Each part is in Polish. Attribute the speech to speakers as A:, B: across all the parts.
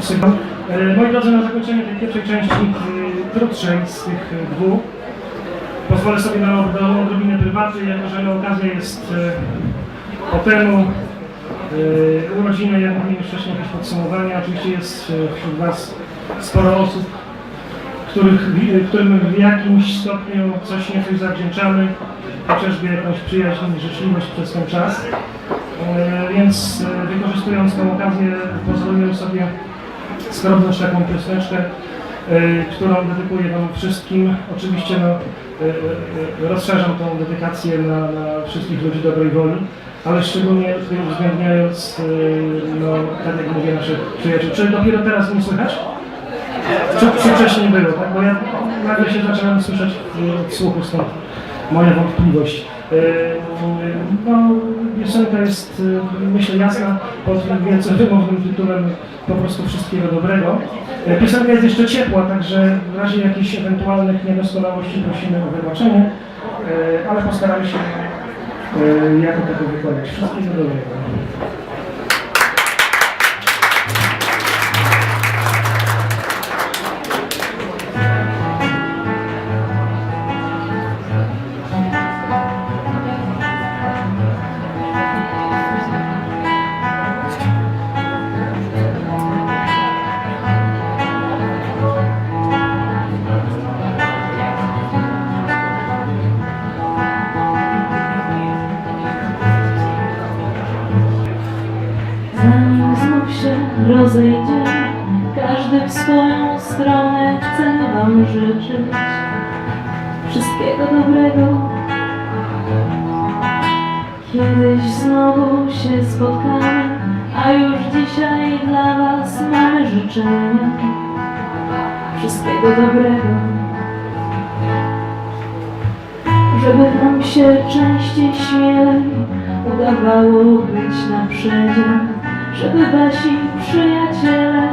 A: Sygnał? E, Moi drodzy, na zakończenie tej pierwszej części, e, krótszej z tych e, dwóch, pozwolę sobie na od- na odrobinę prywaty, jako że no, okazja jest e, urodziny, jak mówiłem wcześniej, jakieś podsumowania. Oczywiście jest wśród Was sporo osób, których, którym w jakimś stopniu coś niecoś zawdzięczamy, chociażby jakąś przyjaźń i życzliwość przez ten czas. E, Więc e, wykorzystując tę okazję, pozwoliłem sobie skromność taką pioseneczkę, e, którą dedykuję Wam wszystkim. Oczywiście no, rozszerzam tą dedykację na, na wszystkich ludzi dobrej woli, ale szczególnie uwzględniając, no, tak jak mówię, naszych przyjaciół. Czy dopiero teraz mnie słychać? Czy, czy wcześniej było, tak? Bo ja nagle się zacząłem słyszeć w- słuchu, stąd moja wątpliwość. No, piosenka jest, myślę, jasna pod wielce wymownym tytułem po prostu wszystkiego dobrego. Piosenka jest jeszcze ciepła, także w razie jakichś ewentualnych niedoskonałości prosimy o wybaczenie, e, ale postaramy się e, jako tego wykonać. Wszystkiego dobrego.
B: Rozejdziemy, każdy w swoją stronę chcemy Wam życzyć wszystkiego dobrego. Kiedyś znowu się spotkamy, a już dzisiaj dla Was mamy życzenia wszystkiego dobrego. Żeby nam się częściej śmielej udawało być na przedzie, żeby wasi przyjaciele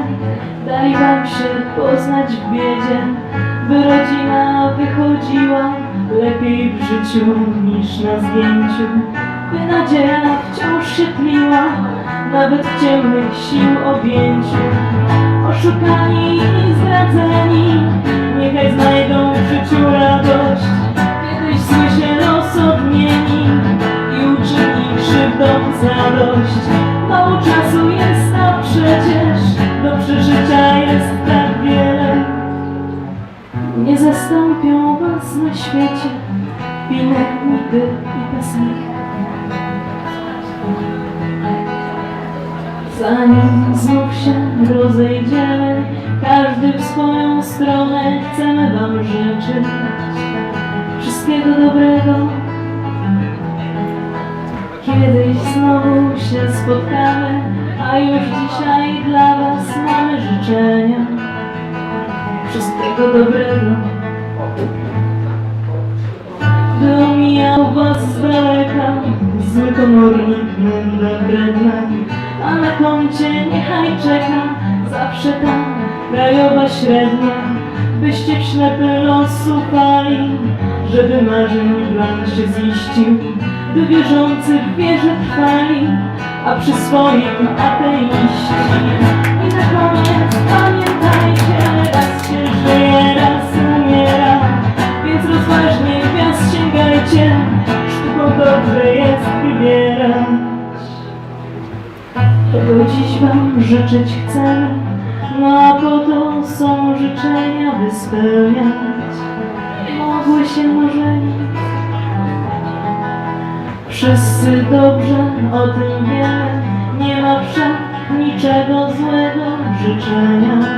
B: dali wam się poznać w biedzie, by rodzina wychodziła lepiej w życiu niż na zdjęciu, by nadzieja wciąż się tliła, nawet w ciemnych sił objęciu. Oszukani i zdradzeni, niechaj znajdą w życiu radość, kiedyś zły się los odmieni i uczyni krzywdom zadość. Mało czasu jest, a przecież do przeżycia jest tak wiele. Nie zastąpią was na świecie pielęgniki i piosenki. Zanim znów się rozejdziemy, każdy w swoją stronę chcemy wam życzyć wszystkiego dobrego. Się spotkamy, a już dzisiaj dla Was mamy życzenia. Wszystkiego dobrego. By omijał Was z daleka zły komorny mędra wredna, a na koncie niechaj czeka zawsze ta krajowa średnia, byście w ślepy los ufali, żeby marzeń plan się ziścił, by wierzący w wierze trwali, a przy swoim ateiści. I na koniec pamiętajcie, raz się żyje, raz umiera, więc rozważnie gwiazd sięgajcie, sztuką dobrze jest wybierać. Czego dziś wam życzyć chcemy, no a po to są życzenia, by spełniać mogły się marzenia. Wszyscy dobrze o tym wiemy, nie ma wszak niczego złego życzenia.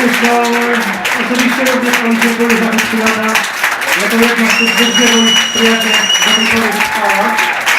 A: Wszystko, oczywiście również Wam dziękuję za przyjadę. Jako jedna z tych dwóch przyjaciół do tej.